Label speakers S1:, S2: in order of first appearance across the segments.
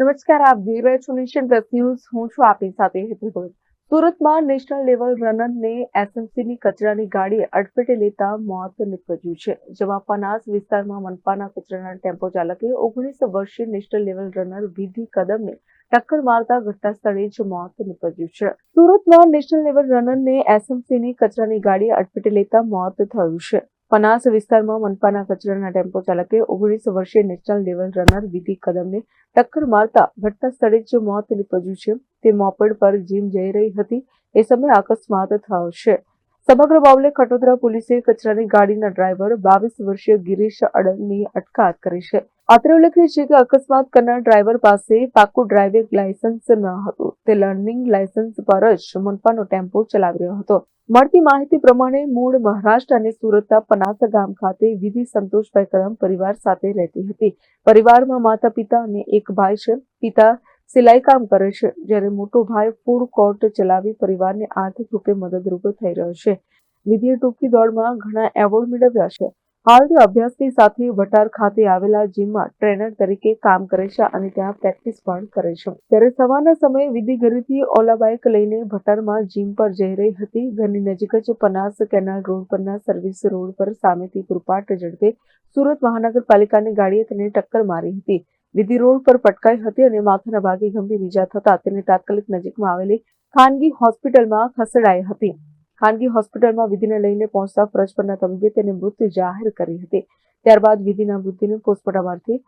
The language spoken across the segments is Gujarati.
S1: નમસ્કાર, આપ જોઈ રહ્યા છો નેશન પ્લસ ન્યૂઝ હું છું આપની સાથે હેતલ ગોયલ સુરતમાં નેશનલ લેવલ રનરને એસએમસીની કચરાની ગાડીએ અડફેટે લેતા મોત નીપજ્યું છે. જેમાં પનાસ વિસ્તારમાં મનપાના કચરાના ટેમ્પો ચાલકે ઓગણીસ વર્ષીય નેશનલ લેવલ રનર વિધિ કદમને ટક્કર મારતા ઘટના સ્થળે જ મોત નીપજ્યું છે. સુરતમાં નેશનલ લેવલ રનરને એસએમસીની કચરાની ગાડીએ અડફેટે લેતા મોત થયું છે. પનાસ વિસ્તારમાં મનપાના કચરાના ટેમ્પો ચાલકે ઓગણીસ વર્ષીય નેશનલ લેવલ રનર વિધિ કદમને ટક્કર મારતા ઘટના સ્થળે જ મોત નીપજ્યું છે. તે મોપેડ પર જીમ જઈ રહી હતી. એ સમયે અકસ્માત થયો છે. સમગ્ર મામલે ખટોદરા પોલીસે કચરાની ગાડીના ડ્રાઈવર બાવીસ વર્ષીય ગિરીશ અડલની અટકાયત કરી છે. અત્રે ઉલ્લેખનીય છે કે અકસ્માત કરનાર ડ્રાઈવર પાસે પાકું ડ્રાઇવિંગ લાયસન્સ ન હતું. તે લર્નિંગ લાયસન્સ પર જ મનપાનો ટેમ્પો ચલાવી રહ્યો હતો. મળતી માહિતી પ્રમાણે મૂળ મહારાષ્ટ્ર અને સુરતના પનાસા ગામ ખાતે વિધિ સંતોષભાઈ કદમ પરિવાર સાથે રહેતી હતી. પરિવારમાં માતા પિતા અને એક ભાઈ છે. પિતા સિલાઈ કામ કરે છે. જ્યારે મોટો ભાઈ ફૂડ કોર્ટ ચલાવી પરિવારને આર્થિક રૂપે મદદરૂપ થઈ રહ્યો છે. વિધિએ ટૂંકી દોડમાં ઘણા એવોર્ડ મેળવ્યા છે. હાલ તે અભ્યાસની સાથે વટાર ખાતે આવેલા જીમમાં ટ્રેનર તરીકે કામ કરે છે અને ત્યાં પ્રેક્ટિસ પણ કરે છે. ત્યારે સવારના સમયે વિધિ ઘરેથી ઓલા બાઇક લઈને ભટારમાં જીમ પર જઈ રહી હતી. ઘરની નજીક જ પનાસ કેનાલ રોડ પરના સર્વિસ રોડ પર સામેથી કૃપાટ ઝડપે સુરત મહાનગરપાલિકાની ગાડીએ તેને ટક્કર મારી હતી. વિધિ રોડ પર પટકાઈ હતી અને માથાના ભાગે ગંભીર ઈજા થતા તેને તાત્કાલિક નજીકમાં આવેલી ખાનગી હોસ્પિટલમાં ખસેડાઈ હતી. ખાનગી હોસ્પિટલમાં વિધિને લઈને પહોંચતા ફરજ પરના તબીબે તેને મૃત જાહેર કરી હતી. ત્યારબાદ વિધિના મૃત્યુને પોસ્ટમોર્ટમથી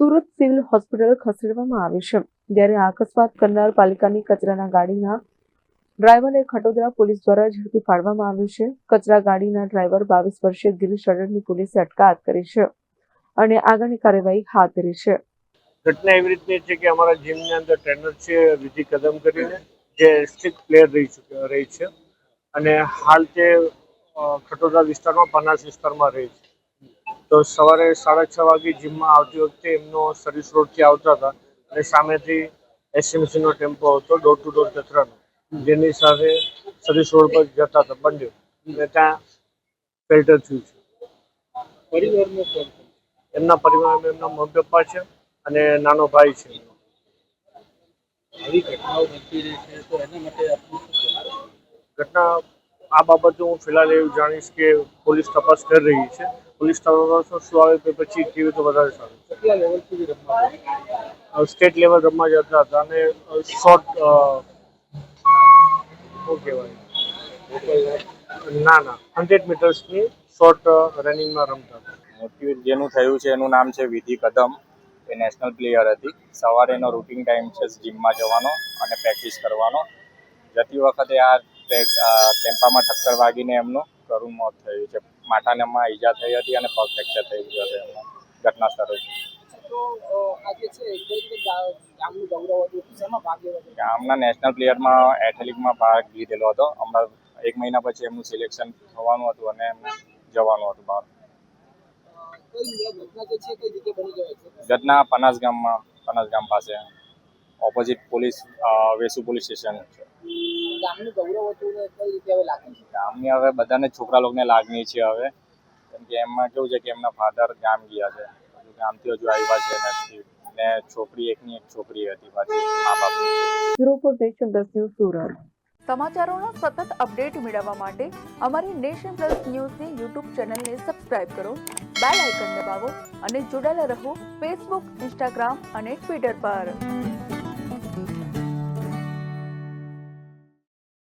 S1: સુરત સિવિલ હોસ્પિટલ ખસેડવામાં આવી છે. જ્યારે અકસ્માત કરનાર પાલિકાની કચરાના ગાડીના ડ્રાઈવરને ખટોદરા પોલીસ દ્વારા ઝડપી પાડવામાં આવ્યું છે. કચરા ગાડીના ડ્રાઈવર બાવીસ વર્ષીય ગિરીશ અડડની પોલીસે અટકાયત કરી છે અને આગળની કાર્યવાહી હાથ ધરી છે.
S2: ઘટના એવી રીતની છે કે અમારા જીમની અંદર ટ્રેનર છે, વિધિ કદમ કરીને, જે સ્ટ્રિક્ટ પ્લેયર રહી રહી છે. અને હાલ તે ખટોદા ખટોદરા વિસ્તારમાં પનાસ વિસ્તારમાં રહે છે તો સવારે સાડા છ વાગે જીમમાં આવતી વખતે એમનો સર્વિસ રોડથી આવતા હતા અને સામેથી એસએમસીનો ટેમ્પો હતો ડોર ટુ ડોર કચરાનો જેની સાથે સર્વિસ રોડ પર જતા હતા બંને અને ત્યાં ફિલ્ટર થયું છે? એમના પરિવારમાં એમના મમ્મી પપ્પા છે અને નાનો ભાઈ છે
S3: આવી ઘટનાઓ બનતી રહે છે તો એના માટે?
S2: ઘટના આ બાબતે હું ફિલહાલ એવું જાણીશ કે પોલીસ તપાસ કરી રહી છે. પોલીસ તપાસ શું આવે તે પછી કેવી તો વધારે સારું
S3: કેટલા લેવલ સુધી રમવા
S2: સ્ટેટ લેવલ રમવા જતા હતા અને શોર્ટ શું કહેવાય? ના ના હંડ્રેડ મીટર્સની શોર્ટ રનિંગમાં રમતા હતા.
S4: જેનું થયું છે એનું નામ છે વિધિ કદમ. એ નેશનલ પ્લેયર હતી. સવારે એનો રૂટિન ટાઈમ છે જીમમાં જવાનો અને પ્રેક્ટિસ કરવાનો. જતી વખતે આ ટેમ્પામાં ટક્કર વાગીને એમનું કરુણ મોત થયું છે. માથાનામાં ઈજા થઈ હતી અને પગ ફ્રેક્ચર થઈ ગયો હતો એમનો. ઘટના સ્થળે.
S5: ગામનું
S4: નેશનલ પ્લેયરમાં એથ્લેટિકમાં ભાગ લીધેલો હતો. હમણાં એક મહિના પછી એમનું સિલેક્શન થવાનું હતું અને એમને જવાનું હતું બહાર.
S5: ઘટના
S4: પનાસ ગામમાં પનાસ ગામ પાસે. Opposite police Vesu police station છે.
S5: ગામનું ગૌરવ હતું કઈ રીતે હવે લાગે છે?
S4: ગામની હવે બધાને છોકરા લોકોને લાગણી છે હવે. કેમ કે એમાં કેવું છે કે એમના ફાધર ગામ ગયા છે. હજુ ગામથી હજુ આવ્યા છે નથી. ને છોકરી એકની એક છોકરી હતી પાછી મા બાપની
S1: bureau nation plus news Surat.
S6: સમાચારોનો સતત અપડેટ મેળવવા માટે અમારી નેશન પ્લસ ન્યૂઝની યુટ્યુબ ચેનલને સબસ્ક્રાઇબ કરો બેલ આઇકન દબાવો અને જોડાયેલા રહો ફેસબુક ઇન્સ્ટાગ્રામ અને ટ્વિટર પર.